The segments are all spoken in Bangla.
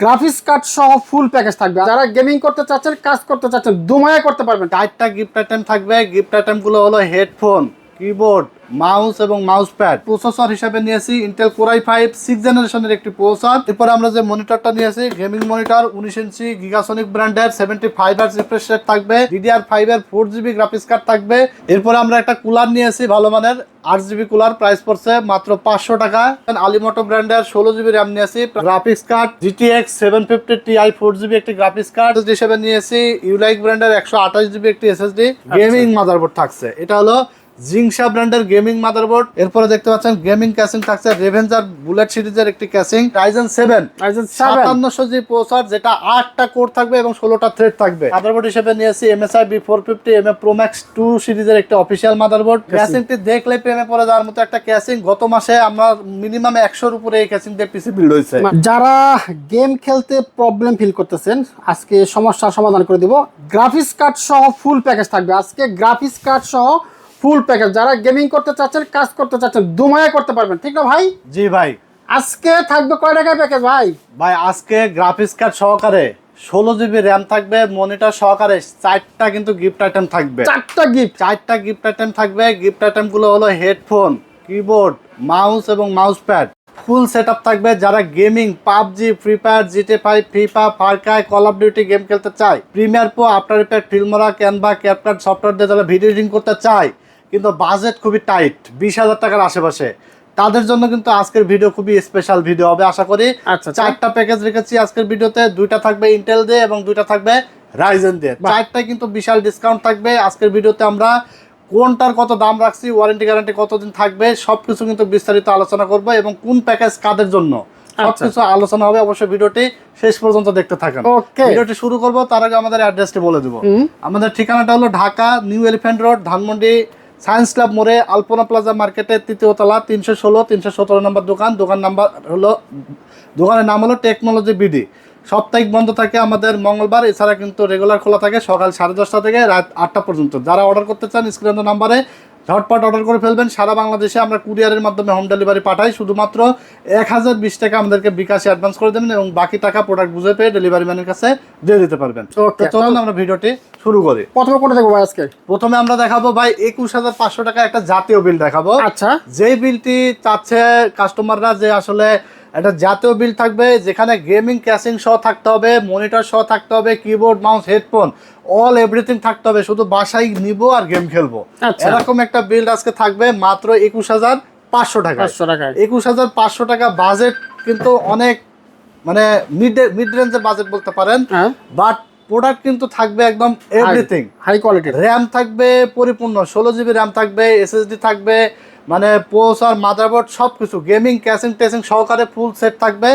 গ্রাফিক্স কার্ড সহ ফুল প্যাকেজ থাকবে। যারা গেমিং করতে চাচ্ছেন, কাজ করতে চাচ্ছেন, দুমায়া করতে পারবেন। চারটা গিফট আইটেম থাকবে। গিফট আইটেমগুলো হলো হেডফোন কিবোর্ড মাউস এবং মাউস প্যাড প্রসেসর হিসেবে নিয়েছি ইন্টেল কোরাই ফাইভ সিক্স জেনারেশনের একটি প্রসেসর এরপর আমরা যে মনিটরটা নিয়েছি গেমিং মনিটর উনিশ ইঞ্চি গিগাসনিক ব্র্যান্ডের সেভেন্টি ফাইভ আর রিফ্রেশ রেট থাকবে ডিডিআর ফাইভ এর ফোর জিবি গ্রাফিক্স কার্ড থাকবে। এরপরে আমরা একটা কুলার নিয়েছি ভালো মানের আট জিবি কুলার প্রাইস পড়ছে মাত্র পাঁচশো টাকা। আলিমোটো ব্র্যান্ডের ষোলো জিবি র্যাম নিয়েছি graphics card GTX seven fifty Ti four GB একটি গ্রাফিক্স কার্ড হিসেবে নিয়েছি ইউলাইক ব্র্যান্ডের একশো আঠাশ জিবি একটি এসএসডি গেমিং মাদারবোর্ড থাকছে। এটা হলো জিংসা ব্র্যান্ডের গেমিং মাদারবোর্ড। এরপরে দেখতে পাচ্ছেন গেমিং ক্যাসিং থাকছে রেভেঞ্জার বুলেট সিরিজের একটি ক্যাসিং। রাইজেন সেভেন সাতান্নশো জি প্রসার যেটা আটটা কোর থাকবে এবং ষোলোটা থ্রেড থাকবে। মাদারবোর্ড হিসেবে নিয়েছি MSI B four fifty M A pro max two সিরিজের একটা অফিসিয়াল মাদারবোর্ড ক্যাসিংটি দেখলে প্রেমে পড়ে যাওয়ার মতো একটা ক্যাসিং গত মাসে আমরা মিনিমাম একশোর উপরে এই ক্যাসিং দিয়ে পিসি বিল্ড হয়েছে। যারা গেম খেলতে প্রবলেম ফিল করতেছেন আজকে সমস্যার সমাধান করে দিব। গ্রাফিক্স কার্ড সহ ফুল প্যাকেজ থাকবে। আজকে গ্রাফিক্স কার্ড সহ ফুল প্যাকেজ। যারা গেমিং করতে চাচ্ছেন কাজ করতে চাচ্ছেন দুমায়া করতে পারবেন ঠিক না ভাই? জি ভাই। আজকে থাকবে কয় টাকা প্যাকেজ ভাই? ভাই আজকে গ্রাফিক্স কার্ড সহকারে ষোলো জিবি র্যাম থাকবে মনিটর সহকারে চারটা কিন্তু গিফট আইটেম থাকবে। চারটা গিফট চারটা গিফট আইটেম থাকবে। গিফট আইটেমগুলো হলো হেডফোন কিবোর্ড মাউস এবং মাউস প্যাড ফুল সেট থাকবে। যারা gaming PUBG free fire GTA five FIFA Far Cry call of duty game খেলতে চায় premiere pro after effect Filmora Canva CapCut software দিয়ে যারা ভিডিও এডিটিং করতে চায় কিন্তু বাজেট খুবই টাইট বিশ হাজার টাকার আশেপাশে। তাদের জন্য কিন্তু আজকের ভিডিও খুবই স্পেশাল ভিডিও হবে আশা করি। আচ্ছা, আচ্ছা। চারটা প্যাকেজ রেখেছি আজকের ভিডিওতে দুইটা থাকবে ইন্টেল দিয়ে এবং দুইটা থাকবে রাইজেন দিয়ে। বাহ। চারটায় কিন্তু বিশাল ডিসকাউন্ট থাকবে আজকের ভিডিওতে আমরা। কোনটার কত দাম রাখছি ওয়ারেন্টি গ্যারান্টি কতদিন থাকবে সবকিছু কিন্তু বিস্তারিত আলোচনা করব এবং কোন প্যাকেজ কাদের জন্য। সবকিছু আলোচনা হবে অবশ্যই ভিডিওটি শেষ পর্যন্ত দেখতে থাকেন. ভিডিওটি শুরু করব তার আগে আমাদের অ্যাড্রেসটি বলে দেবো। আমাদের ঠিকানাটা হলো Dhaka new elephant road Dhanmondi science club মোড়ে আলপনা প্লাজা মার্কেটের তৃতীয় তলা, তিনশো ষোলো, তিনশো সতেরো নম্বর দোকান। দোকান নাম্বার হলো, দোকানের নাম হলো টেকনোলজি বিডি সাপ্তাহিক বন্ধ থাকে আমাদের মঙ্গলবার, এছাড়া কিন্তু রেগুলার খোলা থাকে সকাল সাড়ে দশটা থেকে রাত আটটা পর্যন্ত। যারা অর্ডার করতে চান, স্ক্রিন নাম্বারে ঝটপট অর্ডার করে ফেলবেন। সারা বাংলাদেশে আমরা কুরিয়ারের মাধ্যমে হোম ডেলিভারি পাঠাই। শুধুমাত্র এক হাজার বিশ টাকা আমাদেরকে বিকাশে অ্যাডভান্স করে দেবেন এবং বাকি টাকা প্রোডাক্ট বুঝে পেয়ে ডেলিভারি ম্যানের কাছে দিয়ে দিতে পারবেন। তো চলুন আমরা ভিডিওটি শুরু করি। প্রথমে কোনটা দেখব ভাই আজকে? প্রথমে আমরা দেখাবো ভাই একুশ হাজার পাঁচশো টাকা একটা জাতীয় বিল দেখাবো। আচ্ছা। যেই বিলটি চাচ্ছে কাস্টমাররা যে আসলে একটা জাতীয় বিল থাকবে যেখানে গেমিং ক্যাসিং সহ থাকতে হবে মনিটর সহ থাকতে হবে keyboard mouse headphone all everything থাকতে হবে শুধু বাসায় নিব আর গেম খেলব। আচ্ছা। এরকম একটা বিল আজকে থাকবে মাত্র একুশ হাজার পাঁচশো টাকা পাঁচশো একুশ হাজার পাঁচশো টাকা বাজেট কিন্তু অনেক মানে মিড মিড রেঞ্জের বাজেট বলতে পারেন হ্যাঁ। বাট প্রোডাক্ট কিন্তু থাকবে একদম এভরিথিং হাই কোয়ালিটি র্যাম থাকবে পরিপূর্ণ ষোলো জিবি র্যাম থাকবে এসএসডি থাকবে মানে প্রসেসর মাদারবোর্ড সব কিছু গেমিং ক্যাসিং টেসিং সহকারে ফুল সেট থাকবে।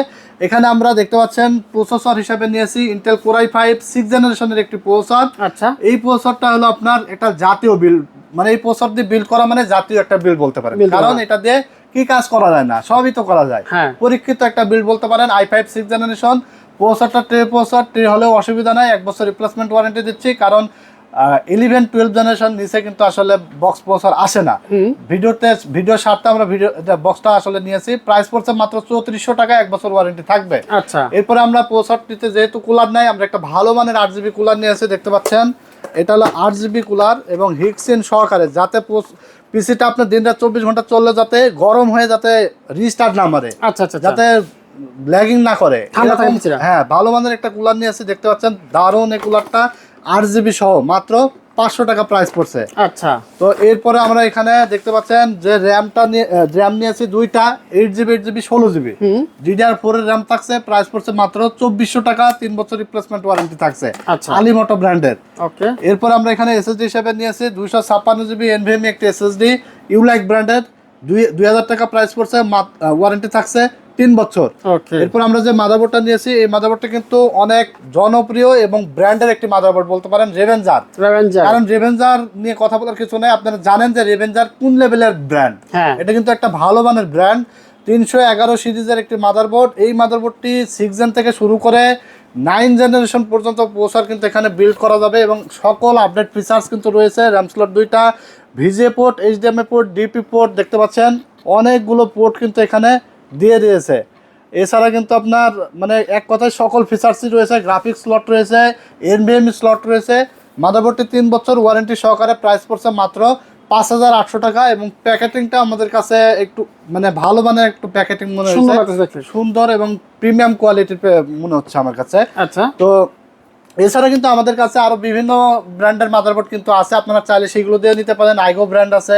এখানে আমরা দেখতে পাচ্ছেন প্রসেসর হিসাবে নিয়েছি ইন্টেল কোরাই ফাইভ সিক্স জেনারেশনের একটি প্রসেসর আচ্ছা। এই প্রসেসরটা হলো আপনার একটা জাতীয় বিল মানে এই প্রসেসর দিয়ে বিল করা মানে জাতীয় একটা বিল বলতে পারেন। কারণ এটা দিয়ে কি কাজ করা যায় না সবই তো করা যায়। হ্যাঁ। পরীক্ষিত একটা বিল বলতে পারেন আই ফাইভ সিক্স জেনারেশন প্রসেসরটা ট্রে প্রসেসর ট্রে হলেও অসুবিধা নাই এক বছর রিপ্লেসমেন্ট ওয়ারেন্টি দিচ্ছি। কারণ ইলেভেন টুয়েলভ জেনারেশন নিচে কিন্তু আসলে বক্স প্রসেসর আসে না। ভিডিওতে ভিডিও সারতে আমরা ভিডিও বক্সটা আসলে নিয়েছি। প্রাইস পড়ছে মাত্র চৌত্রিশশো টাকা এক বছর ওয়ারেন্টি থাকবে। আচ্ছা। এরপরে আমরা প্রসেসরটিতে যেহেতু কুলার নাই আমরা একটা ভালো মানের আট জিবি কুলার নিয়ে এসে দেখতে পাচ্ছেন? এটা হলো আট জিবি কুলার এবং হিক্সিন সহকারে যাতে পিসিটা আপনার দিন রাত চব্বিশ ঘণ্টা চললে যাতে গরম হয়ে যাতে রিস্টার্ট না মারে। আচ্ছা আচ্ছা যাতে ল্যাগিং না করে। হ্যাঁ ভালো মানের একটা কুলার নিয়ে এসে দেখতে পাচ্ছেন? দারুণ এই কুলারটা আট জিবি সহ মাত্র পাঁচশো টাকা প্রাইস পড়ছে। আচ্ছা। তো এরপরে আমরা এখানে দেখতে পাচ্ছেন যে র্যামটা নিয়ে র্যাম নিয়েছি দুইটা এইট জিবি এইট জিবি ষোলো জিবি। ডিডিআর ফোর এর র্যাম থাকছে প্রাইস পড়ছে মাত্র চব্বিশশো টাকা তিন বছর রিপ্লেসমেন্ট ওয়ারেন্টি থাকছে। আচ্ছা। আলিমোটো ব্র্যান্ডের ওকে এরপর আমরা এখানে এসএসডি হিসেবে নিয়েছি দুইশো ছাপ্পান্ন জিবি এনভিএমি একটি এসএসডি ইউলাইক ব্র্যান্ডের দুই দুই হাজার টাকা প্রাইস পড়ছে ওয়ারেন্টি থাকছে। তিন বছর। এরপর আমরা যে মাদারবোর্ডটা নিয়েছি এই মাদারবোর্ডটা কিন্তু অনেক জনপ্রিয় এবং ব্র্যান্ডের একটি মাদারবোর্ড বলতে পারেন রেভেঞ্জার কারণ রেভেঞ্জার নিয়ে কথা বলার কিছু নেই আপনারা জানেন যে রেভেঞ্জার কোন লেভেলের ব্র্যান্ড হ্যাঁ। এটা কিন্তু একটা ভালো মানের ব্র্যান্ড তিনশো এগারো সিরিজের একটি মাদারবোর্ড এই মাদারবোর্ডটি সিক্স জেন থেকে শুরু করে নাইন জেনারেশন পর্যন্ত প্রসার কিন্তু এখানে বিল্ড করা যাবে এবং সকল আপডেট ফিচার্স কিন্তু রয়েছে। র্যাম স্লট দুইটা VGA port HDMI port DP port দেখতে পাচ্ছেন? অনেকগুলো পোর্ট কিন্তু এখানে দিয়ে দিয়েছে। এছাড়া কিন্তু আপনার মানে এক কথায় সকল ফিচার্সই রয়েছে গ্রাফিক্স স্লট রয়েছে এনভিএম স্লট রয়েছে মাদারবোর্ডটি তিন বছর ওয়ারেন্টি সহকারে প্রাইস পড়ছে মাত্র পাঁচ হাজার আটশো টাকা এবং প্যাকেটিংটা আমাদের কাছে একটু মানে ভালো মানের একটু প্যাকেটিং মনে দেখতে। সুন্দর এবং প্রিমিয়াম কোয়ালিটির মনে হচ্ছে আমার কাছে। আচ্ছা। তো এছাড়া কিন্তু আমাদের কাছে আরও বিভিন্ন ব্র্যান্ডের মাদারবোর্ড কিন্তু আছে। আপনারা চাইলে সেগুলো দিয়ে নিতে পারেন। আইগো ব্র্যান্ড আছে,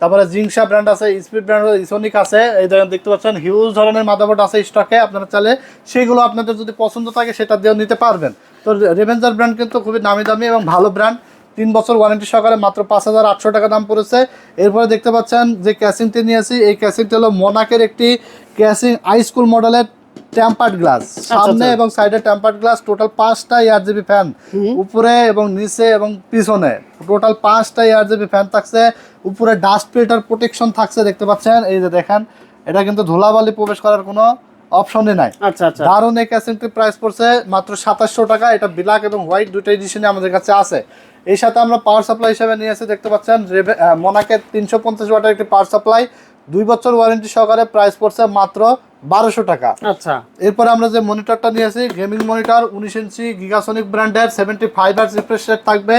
তারপরে জিংসা ব্র্যান্ড আছে স্পিড ব্র্যান্ড ইসোনিক আছে। এই দেখেন, দেখতে পাচ্ছেন হিউজ ধরনের মাদারবোর্ড আছে স্টকে আপনারা চাইলে সেগুলো আপনাদের যদি পছন্দ থাকে, সেটা দিয়েও নিতে পারবেন। তো রেভেঞ্জার ব্র্যান্ড কিন্তু খুবই নামি দামি এবং ভালো ব্র্যান্ড তিন বছর ওয়ারেন্টি সহকারে মাত্র পাঁচ হাজার আটশো টাকা দাম পড়েছে। এরপরে দেখতে পাচ্ছেন যে ক্যাসিংটি নিয়েছি। এই ক্যাসিংটি হলো মোনাকের একটি ক্যাসিং হাই স্কুল মডেলের টেম্পার্ড গ্লাস সামনে এবং সাইডে টেম্পার্ড গ্লাস টোটাল পাঁচটা এয়ার জিবি ফ্যান উপরে এবং নিচে এবং পিছনে। টোটাল পাঁচটা এয়ার জিবি ফ্যান থাকছে। উপরে ডাস্ট ফিল্টার প্রোটেকশন থাকছে দেখতে পাচ্ছেন? এই যে দেখেন এটা কিন্তু ধুলাবালি প্রবেশ করার কোনো অপশনই নাই। আচ্ছা আচ্ছা। দারুণ এই ক্যাসেটটির প্রাইস পড়ছে মাত্র সাতাশশো টাকা। এটা ব্ল্যাক এবং হোয়াইট দুটো এডিশনে আমাদের কাছে আছে। এই সাথে আমরা পাওয়ার সাপ্লাই হিসেবে নিয়ে এসে দেখতে পাচ্ছেন মোনাকের তিনশো পঞ্চাশ ওয়াটের একটি পাওয়ার সাপ্লাই দুই বছর ওয়ারেন্টি সহকারে প্রাইস পড়ছে মাত্র বারোশো টাকা। আচ্ছা। এরপর আমরা যে মনিটরটা নিয়েছি গেমিং মনিটর উনিশ ইঞ্চি গিগাসনিক ব্র্যান্ডের seventy five hertz refresh rate থাকবে।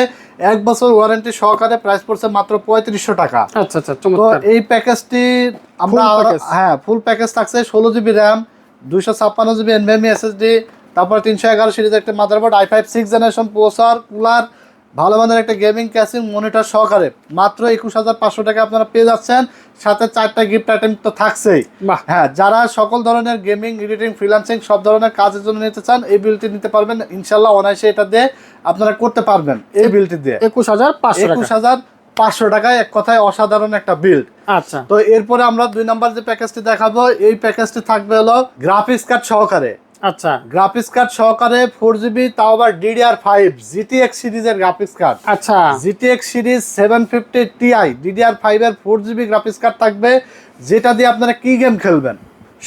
এক বছর ওয়ারেন্টি সহকারে প্রাইস পড়ছে মাত্র পঁয়ত্রিশশো টাকা। আচ্ছা আচ্ছা তো এই প্যাকেজটি আমরা আরো-। হ্যাঁ ফুল প্যাকেজ থাকছে ষোলো জিবি র্যাম দুইশো ছাপ্পান্ন জিবি এনভিএমই এসএসডি তারপর তিনশো এগারো সিরিজ একটা motherboard I five six generation processor cooler ভালো মানের একটা গেমিং ক্যাসিং মনিটর সহকারে। মাত্র একুশ হাজার পাঁচশো টাকা আপনারা পেয়ে যাচ্ছেন। সাথে চারটা গিফট আইটেম তো থাকছেই। হ্যাঁ যারা সকল ধরনের গেমিং এডিটিং ফ্রিল্যান্সিং সব ধরনের কাজের জন্য নিতে চান এই বিলটি নিতে পারবেন। ইনশাল্লাহ অনায়াসে এটা দিয়ে আপনারা করতে পারবেন এই বিলটি দিয়ে। একুশ হাজার পাঁচশো একুশ হাজার পাঁচশো টাকায় এক কথায় অসাধারণ একটা বিল্ড আচ্ছা। তো এরপরে আমরা দুই নাম্বার যে প্যাকেজটি দেখাবো এই প্যাকেজটি থাকবে হলো গ্রাফিক্স কার্ড সহকারে। আচ্ছা। গ্রাফিক্স কার্ড সহকারে ফোর জিবি তাও আবার ডিডিআর ফাইভ জিটিএক্স সিরিজের গ্রাফিক্স কার্ড। আচ্ছা। GTX series seven fifty Ti DDR five এর ফোর জিবি গ্রাফিক্স কার্ড থাকবে যেটা দিয়ে আপনারা কি গেম খেলবেন?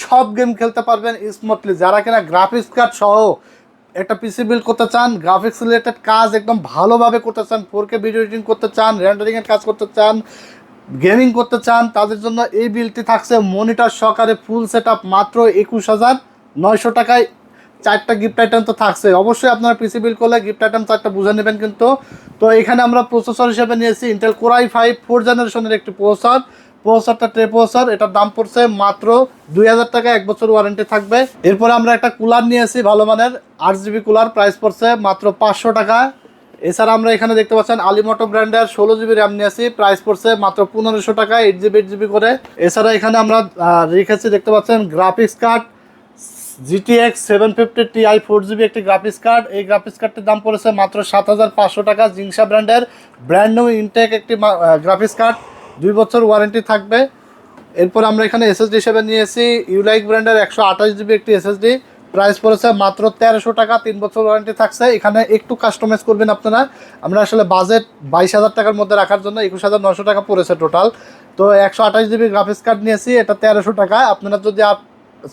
সব গেম খেলতে পারবেন স্মুথলি যারা কিনা গ্রাফিক্স কার্ড সহ একটা পিসি বিল্ড করতে চান গ্রাফিক্স রিলেটেড কাজ একদম ভালোভাবে করতে চান ফোর কে ভিডিও এডিটিং করতে চান রেন্ডারিং কাজ করতে চান গেমিং করতে চান তাদের জন্য এই বিলটি থাকছে। মনিটর সহকারে ফুল সেট মাত্র একুশ হাজার। নয়শো টাকায় চারটা গিফট আইটেম তো থাকছে। অবশ্যই আপনারা পিসি বিল করলে গিফট আইটেম চারটা বুঝে নেবেন কিন্তু। তো এখানে আমরা প্রসেসর হিসেবে নিয়েছি ইন্টেল কোরাই ফাইভ ফোর জেনারেশনের একটি প্রসেসর প্রসেসরটা ট্রে প্রসেসর এটার দাম পড়ছে মাত্র দুই হাজার টাকা, এক বছর ওয়ারেন্টি থাকবে। এরপরে আমরা একটা কুলার নিয়েছি ভালো মানের, আট জিবি কুলার প্রাইস পড়ছে মাত্র পাঁচশো টাকা। এছাড়া আমরা এখানে দেখতে পাচ্ছেন আলিমোটো ব্র্যান্ডের ষোলো জিবি র্যাম নিয়েছি প্রাইস পড়ছে মাত্র পনেরোশো টাকা এইট জিবি এইট জিবি করে। এছাড়া এখানে আমরা রেখেছি দেখতে পাচ্ছেন graphics card GTX seven fifty Ti four GB একটি গ্রাফিক্স কার্ড এই গ্রাফিক্স কার্ডটির দাম পড়েছে মাত্র সাত হাজার পাঁচশো টাকা। জিংসা ব্র্যান্ডের ব্র্যান্ড নিউ ইনটেক একটি গ্রাফিক্স কার্ড দুই বছর ওয়ারেন্টি থাকবে। এরপর আমরা এখানে এসএসডি হিসেবে নিয়েছি। ইউলাইক ব্র্যান্ডের একশো আঠাশ জিবি একটি এসএসডি প্রাইস পড়েছে মাত্র তেরোশো টাকা। তিন বছর ওয়ারেন্টি থাকছে। এখানে একটু কাস্টমাইজ করবেন আপনারা। আমরা আসলে বাজেট বাইশ হাজার টাকার মধ্যে রাখার জন্য একুশ হাজার নশো টাকা পড়েছে টোটাল তো একশো আঠাশ জিবি গ্রাফিক্স কার্ড নিয়েছি। এটা তেরোশো টাকা। আপনারা যদি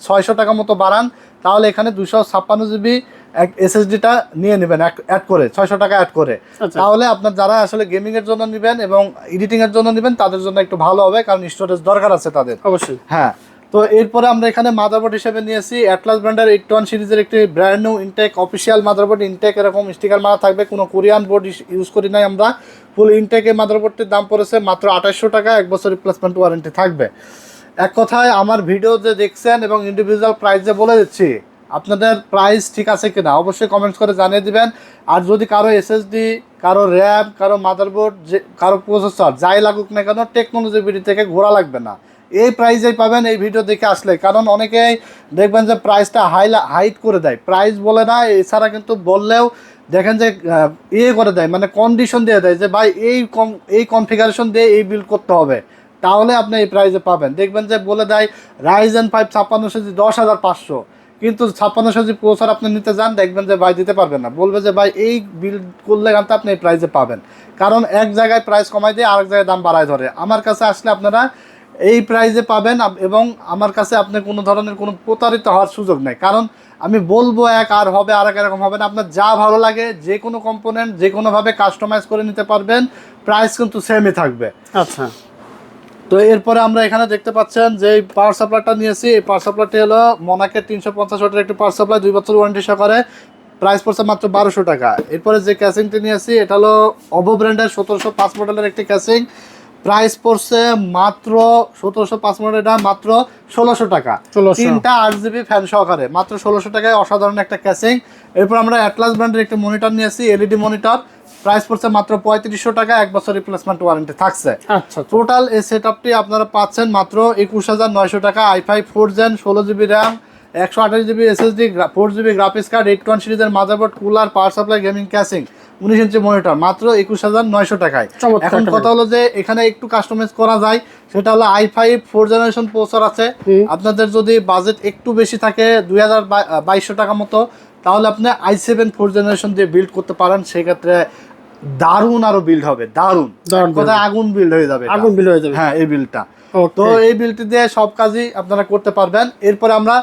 ছয়শো টাকা মতো বাড়ান তাহলে এখানে দুশো ছাপ্পান্ন জিবি এক এসএসডিটা নিয়ে নেবেন অ্যাড করে ছয়শো টাকা অ্যাড করে। আচ্ছা। তাহলে আপনার যারা আসলে গেমিং এর জন্য নেবেন এবং এডিটিং এর জন্য নেবেন তাদের জন্য একটু ভালো হবে কারণ স্টোরেজ দরকার আছে তাদের। অবশ্যই। হ্যাঁ তো এরপরে আমরা এখানে মাদারবোর্ড হিসেবে নিয়েছি অ্যাটলাস ব্র্যান্ডের এইট ওয়ান সিরিজের একটি brand new intact official motherboard intact এরকম স্টিকার মারা থাকবে কোনো কোরিয়ান বোর্ড ইউজ করি নাই আমরা। ফুল ইনটেকে মাদারবোর্ডটির দাম পড়েছে মাত্র আঠাশশো টাকা এক বছর রিপ্লেসমেন্ট ওয়ারেন্টি থাকবে। এক কথায় আমার ভিডিও যে দেখছেন এবং ইন্ডিভিজুয়াল প্রাইস বলে দিচ্ছি, আপনাদের প্রাইস ঠিক আছে কিনা, অবশ্যই কমেন্টস করে জানিয়ে দিবেন। আর যদি কারও এসএসডি কারও র্যাম কারও মাদারবোর্ড যে, কারও প্রসেসর যাই লাগুক না কেন টেকনোলজি বিডি থেকে ঘোরা লাগবে না। এই প্রাইজেই পাবেন এই ভিডিও দেখে আসলে। কারণ অনেকেই দেখবেন যে প্রাইসটা হাই হাইট করে দেয়। প্রাইস বলে না, এছাড়া কিন্তু বললেও দেখেন যে ইয়ে করে দেয় মানে কন্ডিশন দিয়ে দেয় যে, ভাই, এই কম এই কনফিগারেশন দিয়ে এই বিল করতে হবে। তাহলে আপনি এই প্রাইসে পাবেন। দেখবেন যে বলে দেয় রাইজেন ফাইভ ছাপ্পান্ন কেজি দশ হাজার পাঁচশো। কিন্তু ছাপ্পান্ন কেজি প্রসার আপনি নিতে যান, দেখবেন যে ভাই দিতে পারবেন না। বলবে যে ভাই এই বিল করলে কিন্তু আপনি এই প্রাইসে পাবেন। কারণ এক জায়গায় প্রাইস কমাই দিয়ে আরেক জায়গায় দাম বাড়ায় ধরে। আমার কাছে আসলে আপনারা এই প্রাইসে পাবেন এবং আমার কাছে আপনি কোনো ধরনের কোনো প্রতারিত হওয়ার সুযোগ নেই। কারণ আমি বলব এক আর হবে আর এক এরকম হবে না। আপনার যা ভালো লাগে, যে কোনো কম্পোনেন্ট যে কোনোভাবে কাস্টমাইজ করে নিতে পারবেন। প্রাইস কিন্তু সেমই থাকবে। আচ্ছা। তো এরপরে আমরা এখানে দেখতে পাচ্ছেন যে পাওয়ার সাপ্লাইটা নিয়েছি। এই পাওয়ার সাপ্লাইটি হলো মনাকের তিনশো পঞ্চাশ ওয়াটের একটি পাওয়ার সাপ্লাই দুই বছর ওয়ারেন্টি সহকারে। প্রাইস পড়ছে মাত্র বারোশো টাকা। এরপরে যে ক্যাসিংটি নিয়েছি এটা হলো অবো ব্র্যান্ডের সতেরোশো পাঁচ মডেলের একটি ক্যাসিং প্রাইস পড়ছে মাত্র সতেরোশো পাঁচ মডেলটা মাত্র ষোলোশো টাকা। 1600 তিনটা আট জিবি ফ্যান সহকারে মাত্র ষোলোশো টাকায় অসাধারণ একটা ক্যাসিং এরপর আমরা অ্যাটলাস ব্র্যান্ডের একটি মনিটর নিয়েছি এলইডি মনিটর প্রাইস পড়ছে মাত্র পঁয়ত্রিশশো টাকা এক বছর রিপ্লেসমেন্ট ওয়ারেন্টি থাকছে। আচ্ছা টোটাল এই সেট আপটি আপনারা পাচ্ছেন মাত্র একুশ হাজার নয়শো টাকা আই ফাইভ ফোর জেন ষোলো জিবি র্যাম একশো আঠাশ GB SSD four GB graphics card eight one সিরিজের motherboard cooler power supply gaming casing উনিশ ইঞ্চি মনিটর মাত্র একুশ হাজার নয়শো টাকায়। এখন কথা হলো যে এখানে একটু কাস্টমাইজ করা যায় সেটা হলো I five four generation processor আছে। আপনাদের যদি বাজেট একটু বেশি থাকে দুই হাজার বাইশশো টাকা মতো তাহলে আপনি আই সেভেন ফোর জেনারেশন দিয়ে বিল্ড করতে পারেন। সেক্ষেত্রে দারুণ আরও বিল্ড হবে দারুণ। দারুণ build কথা আগুন বিল্ড হয়ে যাবে আগুন বিল হয়ে যাবে। হ্যাঁ এই বিলটা তো এই বিলটি দিয়ে সব কাজই আপনারা করতে পারবেন। এরপরে আমরা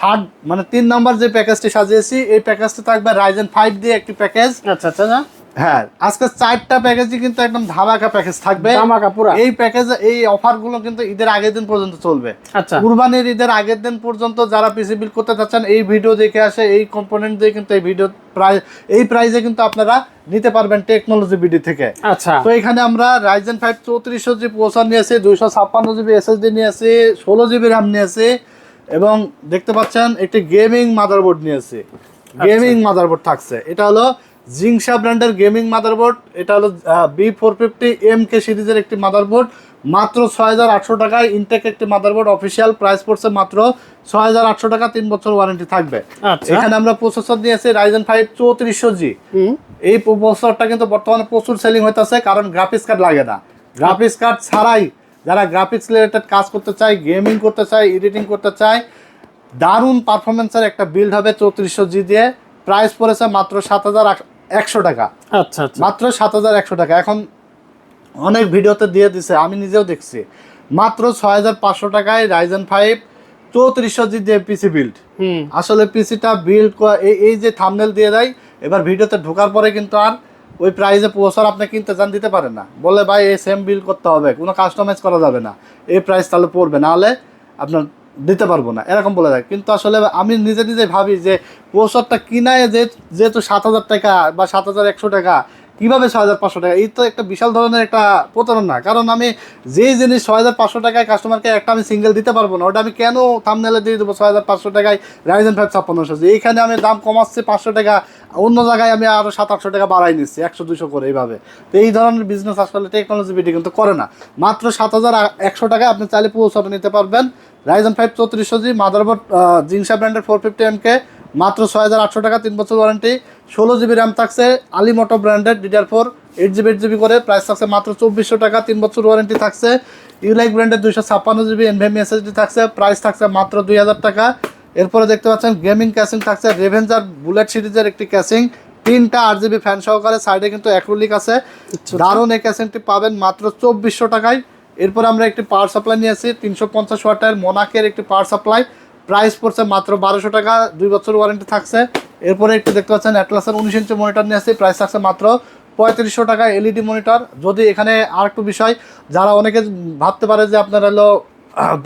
থার্ড মানে তিন নাম্বার যে প্যাকেজটি সাজিয়েছি এই প্যাকেজটি থাকবে রাইজেন ফাইভ দিয়ে একটি প্যাকেজ আচ্ছা আচ্ছা আচ্ছা। হ্যাঁ আজকে চারটা প্যাকেজই কিন্তু একদম ধামাকা প্যাকেজ থাকবে। ধামাকা পুরা। এই প্যাকেজ এই অফারগুলো কিন্তু ঈদের আগের দিন পর্যন্ত চলবে। আচ্ছা। কুরবানির ঈদের আগের দিন পর্যন্ত যারা পিসি বিল করতে চাচ্ছেন এই ভিডিও দেখে আসে এই কম্পোনেন্ট দিয়ে কিন্তু এই ভিডিও প্রাইস এই প্রাইসে কিন্তু আপনারা নিতে পারবেন টেকনোলজি বিডি থেকে। আচ্ছা। তো এখানে আমরা রাইজেন ফাইভ চৌত্রিশশো জি প্রসার নিয়েছি দুইশো ছাপ্পান্ন জিবি এসএসডি নিয়েছি ষোলো জিবি র্যাম নিয়েছি এবং দেখতে পাচ্ছেন একটি গেমিং মাদারবোর্ড নিয়েছি গেমিং মাদারবোর্ড থাকছে। এটা হলো জিংসা ব্র্যান্ডের গেমিং মাদারবোর্ড এটা হলো B four fifty M K সিরিজের একটি মাদারবোর্ড মাত্র ছয় হাজার আটশো টাকায় ইনটেক একটি মাদারবোর্ড অফিসিয়াল প্রাইস পড়ছে মাত্র ছয় হাজার আটশো টাকা তিন বছর ওয়ারেন্টি থাকবে। আচ্ছা। এখানে আমরা প্রসেসর দিয়েছি রাইজেন ফাইভ চৌত্রিশশো জি এই প্রসেসরটা কিন্তু বর্তমানে প্রচুর সেলিং হইতেছে কারণ গ্রাফিক্স কার্ড লাগে না। গ্রাফিক্স কার্ড ছাড়াই যারা গ্রাফিক্স রিলেটেড কাজ করতে চায় গেমিং করতে চায় এডিটিং করতে চায় দারুণ পারফরমেন্সের একটা বিল্ড হবে চৌত্রিশশো জি দিয়ে। প্রাইস পড়েছে মাত্র সাত হাজার একশো টাকা। আচ্ছা আচ্ছা। মাত্র সাত হাজার একশো টাকা। এখন অনেক ভিডিওতে দিয়ে দিছে আমি নিজেও দেখছি। মাত্র ছয় হাজার পাঁচশো টাকায় রাইজেন ফাইভ চৌত্রিশশো জি দিয়ে পিসি বিল্ড আসলে পিসিটা বিল্ড এই এই যে থামনেল দিয়ে দেয় এবার ভিডিওতে ঢোকার পরে কিন্তু আর ওই প্রাইসে প্রসেসর আপনি কিনতে চান দিতে পারেন না। বলে ভাই এই সেম বিল্ড করতে হবে কোনো কাস্টমাইজ করা যাবে না। এই প্রাইস তাহলে পড়বে নাহলে আপনার দিতে পারব না। এরকম বলে দেয়। কিন্তু আসলে আমি নিজে নিজে ভাবি যে প্রসেসরটা কিনায় যে যেহেতু সাত হাজার টাকা বা সাত হাজার একশো টাকা কীভাবে ছয় হাজার পাঁচশো টাকা? এই তো একটা বিশাল ধরনের একটা প্রতারণা। কারণ আমি যেই জিনিস ছয় হাজার পাঁচশো টাকায় কাস্টমারকে একটা আমি সিঙ্গেল দিতে পারব না, ওটা আমি কেন থামনেলে দিয়ে দেবো ছয় হাজার পাঁচশো টাকায় রাইজেন ফাইভ ছাপ্পান্নশো এইখানে আমি দাম কমাচ্ছি পাঁচশো টাকা, অন্য জায়গায় আমি আরও সাত আটশো টাকা বাড়াই নিচ্ছি, একশো দুশো করে এইভাবে। তো এই ধরনের বিজনেস আসলে টেকনোলজি বিটি কিন্তু করে না। মাত্র সাত হাজার একশো টাকায় আপনি চাইলে পৌঁছাতে নিতে পারবেন রাইজেন ফাইভ চৌত্রিশশো জি মাদারবোর্ড জিংসা ব্র্যান্ডের ফোর ফিফটি এমকে মাত্র ছয় হাজার আটশো টাকা তিন বছর ওয়ারেন্টি ষোলো জিবি র্যাম থাকছে আলি মোটো ব্র্যান্ডের DDR four eight GB eight GB করে প্রাইস থাকছে মাত্র চব্বিশশো টাকা তিন বছর ওয়ারেন্টি থাকছে। ইউলাইক ব্র্যান্ডের দুইশো ছাপ্পান্ন জিবি এনভিএম এসএসডি থাকছে প্রাইস থাকছে মাত্র দুই হাজার টাকা। এরপরে দেখতে পাচ্ছেন গেমিং ক্যাসিং থাকছে রেভেঞ্জার বুলেট সিরিজের একটি ক্যাসিং তিনটা আট জিবি ফ্যান সহকারে সাইডে কিন্তু অ্যাক্রোলিক আছে। দারুণ এই ক্যাসিংটি পাবেন মাত্র চব্বিশশো টাকায়। এরপর আমরা একটি পাওয়ার সাপ্লাই নিয়েছি তিনশো পঞ্চাশ ওয়াটের মোনাকের একটি পাওয়ার সাপ্লাই প্রাইস পড়ছে মাত্র বারোশো টাকা, দুই বছর ওয়ারেন্টি থাকছে। এরপরে একটু দেখতে পাচ্ছেন অ্যাটলাসের উনিশ ইঞ্চি মনিটর নিয়ে আসছি প্রাইস থাকছে মাত্র পঁয়ত্রিশশো টাকা এলইডি মনিটর যদি এখানে আর একটু বিষয়, যারা অনেকে ভাবতে পারে যে আপনার হলো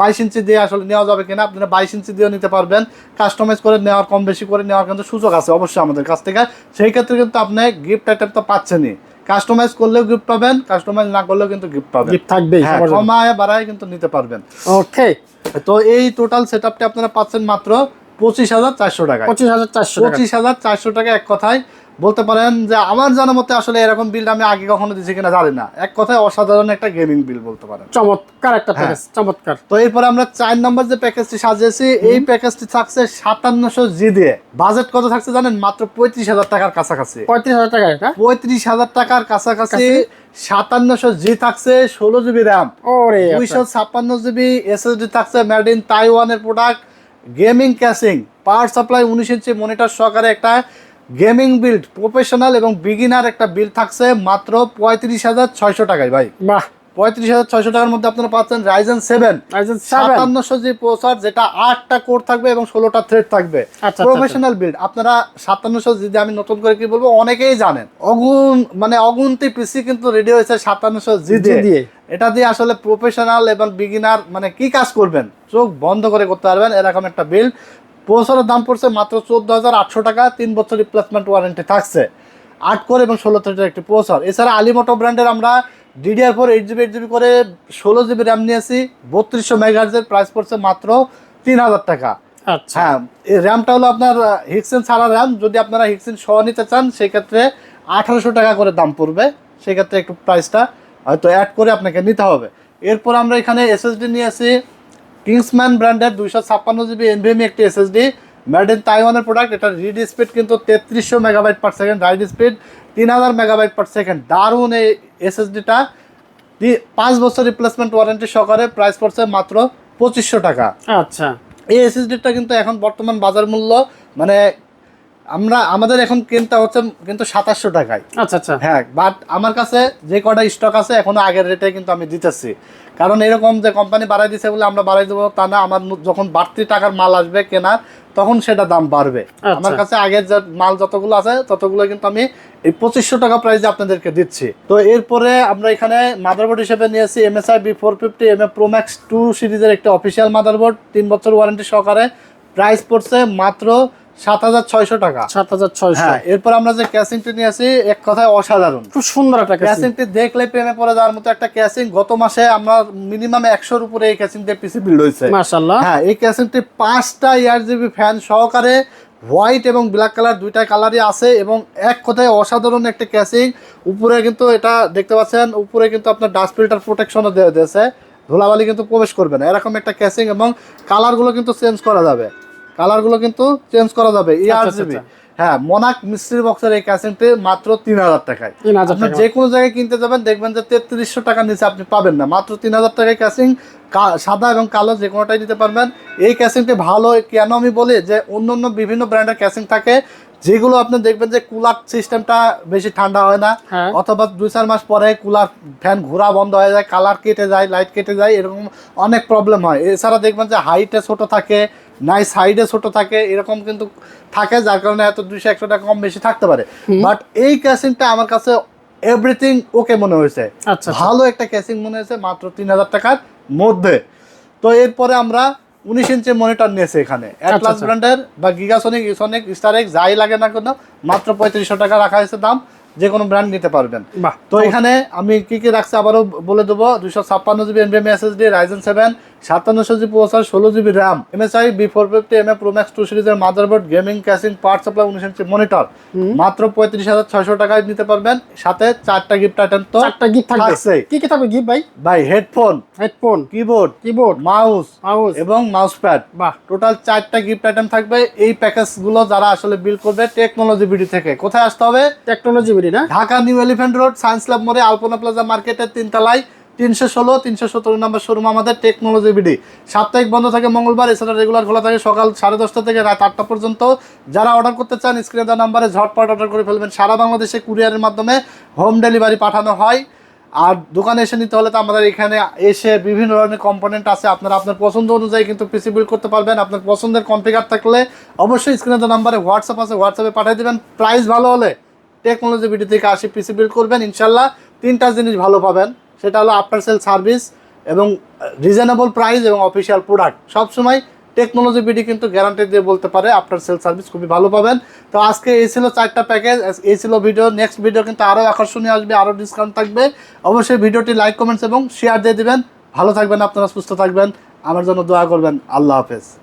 বাইশ ইঞ্চি দিয়ে আসলে নেওয়া যাবে কিনা আপনারা বাইশ ইঞ্চি দিয়েও নিতে পারবেন। কাস্টমাইজ করে নেওয়ার কম বেশি করে নেওয়ার কিন্তু সুযোগ আছে অবশ্যই আমাদের কাছ থেকে। সেই ক্ষেত্রে কিন্তু আপনি গিফট আইটেম তো পাচ্ছেনই। কাস্টমাইজ করলেও গিফট পাবেন কাস্টমাইজ না করলেও কিন্তু গিফট পাবেন। গিফট থাকবেই হ্যাঁ কমায় বাড়ায় কিন্তু নিতে পারবেন। ওকে তো এই টোটাল সেট আপনারা পাচ্ছেন মাত্র পঁচিশ হাজার চারশো টাকা পঁচিশ হাজার চারশো পঁচিশ হাজার চারশো টাকা এক কথায়। বলতে পারেন যে আমার জানা মতে আসলে এরকম বিল আমি আগে কখনো দিয়েছি কিনা জানি না। এক কথায় অসাধারণ একটা গেমিং বিল বলতে পারেন। চমৎকার একটা। প্যাকেজ চমৎকার। তো এরপরে আমরা চার নম্বর যে প্যাকেজটি সাজিয়েছি এই প্যাকেজটি থাকছে সাতান্নশো জি দিয়ে। বাজেট কত থাকছে জানেন? মাত্র পঁয়ত্রিশ হাজার টাকার কাছাকাছি। পঁয়ত্রিশ হাজার টাকা পঁয়ত্রিশ হাজার টাকার কাছাকাছি সাতান্নশো জি থাকছে ষোলো জিবি র্যাম ওরে দুইশো ছাপ্পান্ন জিবি এসএসডি থাকছে মেড ইন তাইওয়ানের product gaming casing power supply উনিশ ইঞ্চি মনিটর সহকারে একটা গেমিং বিল্ড প্রফেশনাল এবং বিগিনার একটা বিল থাকছে মাত্র পঁয়ত্রিশ হাজার ছয়শো টাকায় ভাই। বাহ। পঁয়ত্রিশ হাজার ছয়শো টাকার মধ্যে আপনারা পাচ্ছেন রাইজেন সেভেন সাতান্নশো জি প্রসার যেটা আটটা কোর থাকবে এবং ষোলোটা থ্রেড থাকবে। আচ্ছা, প্রফেশনাল বিল্ড আপনারা সাতান্নশো জি আমি নতুন করে কি বলব অনেকেই জানেন। অগুন মানে অগুন্তি পিসি কিন্তু রেডি হয়েছে সাতান্নশো জি দিয়ে। দিয়ে। এটা দিয়ে আসলে প্রফেশনাল এবং বিগিনার মানে কি কাজ করবেন? চোখ বন্ধ করে করতে পারবেন এরকম একটা বিল্ড প্রসারের দাম পড়ছে মাত্র চোদ্দ হাজার আটশো টাকা তিন বছর রিপ্লেসমেন্ট ওয়ারেন্টি থাকছে। আট করে এবং ষোলো থ্রেডের একটি প্রসার। এছাড়া আলিমোটো ব্র্যান্ডের আমরা DDR four eight GB eight GB করে ষোলো জিবি র্যাম নিয়েছি। বত্রিশশো মেগাহার্জের প্রাইস পড়ছে মাত্র তিন হাজার টাকা। আচ্ছা। হ্যাঁ এই র্যামটা হলো আপনার হিক্সেন ছাড়া র্যাম যদি আপনারা হিক্সেন সহ নিতে চান সেক্ষেত্রে আঠারোশো টাকা করে দাম পড়বে। সেক্ষেত্রে একটু প্রাইসটা হয়তো অ্যাড করে আপনাকে নিতে হবে। এরপর আমরা এখানে এসএসডি নিয়েছি। কিংসম্যান ব্র্যান্ডের দুইশো ছাপ্পান্ন জিবি এনভিএমি একটি এসএসডি মেড ইন তাইওয়ানের প্রোডাক্ট এটা রিড স্পিড কিন্তু তেত্রিশশো megabyte per second write speed তিন হাজার মেগাবাইট পার সেকেন্ড দারুণ এই এসএসডিটা পাঁচ বছর রিপ্লেসমেন্ট ওয়ারেন্টি সহকারে প্রাইস পড়ছে মাত্র পঁচিশশো টাকা। আচ্ছা। এই এসএসডিটা কিন্তু এখন বর্তমান বাজার মূল্য মানে আমরা আমাদের এখন কিনতে হচ্ছে কিন্তু সাতাশশো টাকায়। আচ্ছা আচ্ছা। হ্যাঁ বাট আমার কাছে যে কটা স্টক আছে এখনও আগের রেটে কিন্তু আমি দিতেছি। কারণ এরকম যে কোম্পানি বাড়াই দিছে বলে আমরা বাড়াই দেবো তা না আমার যখন বাড়তি টাকার মাল আসবে কেনার তখন সেটা দাম বাড়বে। আচ্ছা। আমার কাছে আগের যে মাল যতগুলো আছে ততগুলো কিন্তু আমি এই পঁচিশশো টাকা প্রাইসে আপনাদেরকে দিচ্ছি। তো এরপরে আমরা এখানে মাদারবোর্ড হিসেবে নিয়েছি MSI B four fifty M A pro max two সিরিজের একটা অফিসিয়াল মাদারবোর্ড তিন বছর ওয়ারেন্টি সহকারে। প্রাইস পড়ছে মাত্র সাত হাজার ছয়শো টাকা। সাত হাজার ছয়শো। হ্যাঁ এরপর আমরা যে ক্যাসিংটি এক কথায় অসাধারণ। খুব সুন্দর একটা ক্যাসিংটি দেখলে প্রেমে পড়ে যাওয়ার মতো একটা ক্যাসিং গত মাসে আমরা মিনিমাম একশোর উপরে এই ক্যাসিং পিসি বিল্ড হয়েছে মাশাল্লাহ হ্যাঁ এই ক্যাসিংটি পাঁচটা ইয়ার জিবি ফ্যান সহকারে হোয়াইট এবং ব্ল্যাক কালার দুইটা কালারই আছে এবং এক কথায় অসাধারণ একটা ক্যাসিং উপরে কিন্তু এটা দেখতে পাচ্ছেন উপরে কিন্তু আপনার ডাস্ট ফিল্টার প্রোটেকশনও দেওয়া দিয়েছে ধুলাবালি কিন্তু প্রবেশ করবে না। এরকম একটা ক্যাসিং এবং কালারগুলো কিন্তু চেঞ্জ করা যাবে। কালারগুলো কিন্তু চেঞ্জ করা যাবে এই আট আচ্ছা, জিবি আচ্ছা। হ্যাঁ মনাক মিস্ত্রি বক্সের এই ক্যাসিংটি মাত্র তিন হাজার টাকায়। আপনি যে কোনো জায়গায় কিনতে যাবেন দেখবেন যে তেত্রিশশো টাকার নিচে আপনি পাবেন না। মাত্র তিন হাজার টাকায় ক্যাসিং সাদা এবং কালো যে কোনোটাই দিতে পারবেন। এই ক্যাসিংটি ভালো কেন আমি বলি যে অন্য অন্য বিভিন্ন ব্র্যান্ডের ক্যাসিং থাকে যেগুলো আপনি দেখবেন যে কুলার সিস্টেমটা বেশি ঠান্ডা হয় না। হ্যাঁ। অথবা দুই চার মাস পরে কুলার ফ্যান ঘোরা বন্ধ হয়ে যায় কালার কেটে যায় লাইট কেটে যায় এরকম অনেক প্রবলেম হয়। এছাড়া দেখবেন যে হাইটে ছোট থাকে নাই সাইডে ছোট থাকে এরকম কিন্তু থাকে যার কারণে এত দুইশো একশো টাকা কম বেশি থাকতে পারে। বাট এই ক্যাসিংটা আমার কাছে এভরিথিং ওকে মনে হয়েছে। আচ্ছা ভালো একটা ক্যাসিং মনে হয়েছে মাত্র তিন হাজার টাকার মধ্যে। তো এরপরে আমরা উনিশ ইঞ্চি মনিটর নিয়েছি এখানে। অ্যাটলাস আচ্ছা। ব্র্যান্ডের বা গিগাসনিক ইসনিক স্টারেক যাই লাগে না কেন মাত্র পঁয়ত্রিশশো টাকা রাখা হয়েছে দাম যে কোনো ব্র্যান্ড নিতে পারবেন। তো এখানে আমি কি কি রাখছি আবারও বলে দেবো দুশো ছাপ্পান্ন GB NVMe SSD Ryzen seven সাতান্নশো GB processor ষোলো GB RAM MSI B four fifty M A pro max two সিরিজের motherboard gaming casing power supply উনিশ ইঞ্চি মনিটর মাত্র পঁয়ত্রিশ হাজার ছয়শো টাকায় নিতে পারবেন। সাথে চারটা গিফট আইটেম তো চারটা গিফট থাকছে। কি কি থাকবে গিফট ভাই? ভাই headphone headphone keyboard keyboard mouse mouse এবং মাউস প্যাড বাহ। টোটাল চারটা গিফট আইটেম থাকবে। এই প্যাকেজগুলো যারা আসলে বিল করবে টেকনোলজি বিডি থেকে। কোথায় আসতে হবে? টেকনোলজি বিডি না? Dhaka new elephant road science lab মোড়ে আলপনা প্লাজা মার্কেটের তিনতলায়। তিনশো ষোলো, তিনশো সতেরো নম্বর শোরুম আমাদের টেকনোলজি বিডি সাপ্তাহিক বন্ধ থাকে মঙ্গলবার, এছাড়া রেগুলার খোলা থাকে সকাল সাড়ে দশটা থেকে রাত আটটা পর্যন্ত। যারা অর্ডার করতে চান স্ক্রিনে দেওয়া নাম্বারে ঝটপট অর্ডার করে ফেলবেন। সারা বাংলাদেশে কুরিয়ারের মাধ্যমে হোম ডেলিভারি পাঠানো হয়। আর দোকানে এসে নিতে হলে তো আমাদের এখানে এসে বিভিন্ন ধরনের কম্পোনেন্ট আছে। আপনারা আপনার পছন্দ অনুযায়ী কিন্তু পিসি বিল করতে পারবেন। আপনার পছন্দের কনফিগার থাকলে অবশ্যই স্ক্রিনে দেওয়া নাম্বারে হোয়াটসঅ্যাপ আছে। হোয়াটসঅ্যাপে পাঠিয়ে দেবেন। প্রাইস ভালো হলে টেকনোলজি বিডি থেকে আসি পিসি বিল্ড করবেন। ইনশাল্লাহ তিনটা জিনিস ভালো পাবেন। সেটা হলো আফটার সেল সার্ভিস এবং রিজনেবল প্রাইস এবং অফিসিয়াল প্রোডাক্ট সবসময় টেকনোলজি বিডি কিন্তু গ্যারান্টি দিয়ে বলতে পারে আফটার সেল সার্ভিস খুবই ভালো পাবেন। তো আজকে এই ছিল চারটা প্যাকেজ এই ছিল ভিডিও নেক্সট ভিডিও কিন্তু আরও আকর্ষণীয় আসবে আরও ডিসকাউন্ট থাকবে। অবশ্যই ভিডিওটি লাইক কমেন্টস এবং শেয়ার দিয়ে দিবেন। ভালো থাকবেন আপনারা, সুস্থ থাকবেন। আমার জন্য দোয়া করবেন। আল্লাহ হাফেজ।